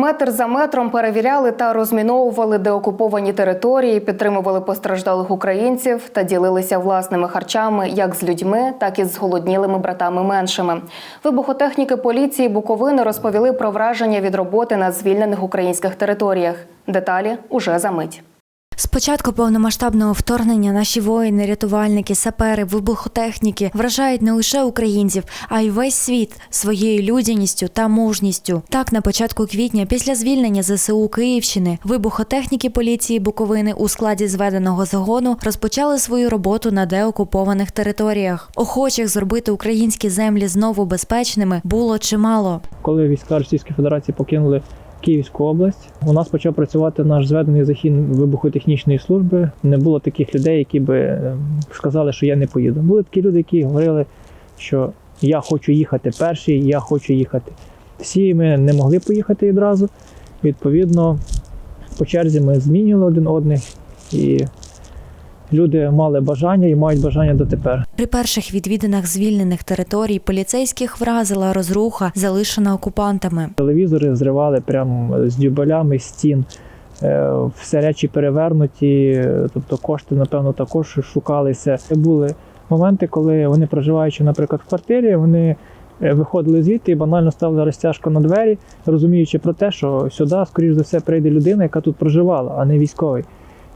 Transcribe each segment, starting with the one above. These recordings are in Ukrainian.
Метр за метром перевіряли та розміновували деокуповані території, підтримували постраждалих українців та ділилися власними харчами як з людьми, так і з голоднілими братами меншими. Вибухотехніки поліції Буковини розповіли про враження від роботи на звільнених українських територіях. Деталі уже за мить. З початку повномасштабного вторгнення наші воїни, рятувальники, сапери, вибухотехніки вражають не лише українців, а й весь світ своєю людяністю та мужністю. Так, на початку квітня, після звільнення ЗСУ Київщини, вибухотехніки поліції Буковини у складі зведеного загону розпочали свою роботу на деокупованих територіях. Охочих зробити українські землі знову безпечними було чимало. Коли війська Російської Федерації покинули Київську область, у нас почав працювати наш зведений захід вибухотехнічної служби. Не було таких людей, які би е, сказали, що я не поїду. Були такі люди, які говорили, що я хочу їхати перший, я хочу їхати. Всі ми не могли поїхати відразу. Відповідно, по черзі ми змінювали один одних, і люди мали бажання і мають бажання дотепер. При перших відвідинах звільнених територій поліцейських вразила розруха, залишена окупантами. Телевізори зривали прямо з дюбелями стін. Е, Все речі перевернуті, тобто кошти, напевно, також шукалися. Були моменти, коли вони, проживаючи, наприклад, в квартирі, вони е, виходили звідти і банально ставили розтяжку на двері, розуміючи про те, що сюди, скоріш за все, прийде людина, яка тут проживала, а не військовий.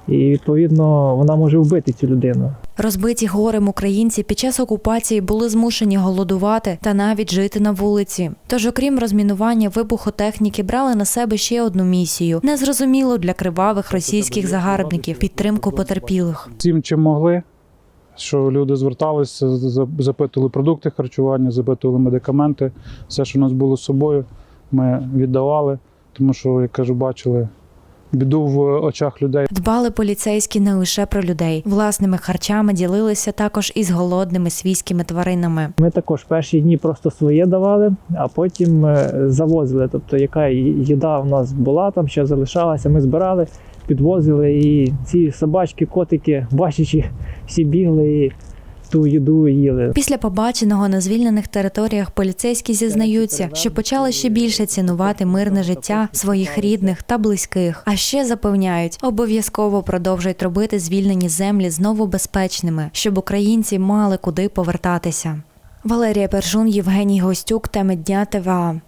І відповідно вона може вбити цю людину. Розбиті горем українці під час окупації були змушені голодувати та навіть жити на вулиці. Тож, окрім розмінування, вибухотехніки брали на себе ще одну місію незрозумілу для кривавих російських загарбників підтримку потерпілих. всім, чим могли. Що люди зверталися, запитували продукти харчування, запитували медикаменти, все, що у нас було з собою, ми віддавали, тому що, як кажу, бачили біду в очах людей. Дбали поліцейські не лише про людей. Власними харчами ділилися також із голодними свійськими тваринами. Ми також перші дні просто своє давали, а потім е, завозили. Тобто, яка їда у нас була, там ще залишалася, ми збирали, підвозили. І ці собачки, котики, бачачи, всі бігли і ту їду їли. Pісля побаченого на звільнених територіях поліцейські зізнаються, що почали ще більше цінувати мирне життя своїх рідних та близьких. А ще запевняють, обов'язково продовжують робити звільнені землі знову безпечними, щоб українці мали куди повертатися. Валерія Пержун, Євгеній Гостюк, теми дня ТВА.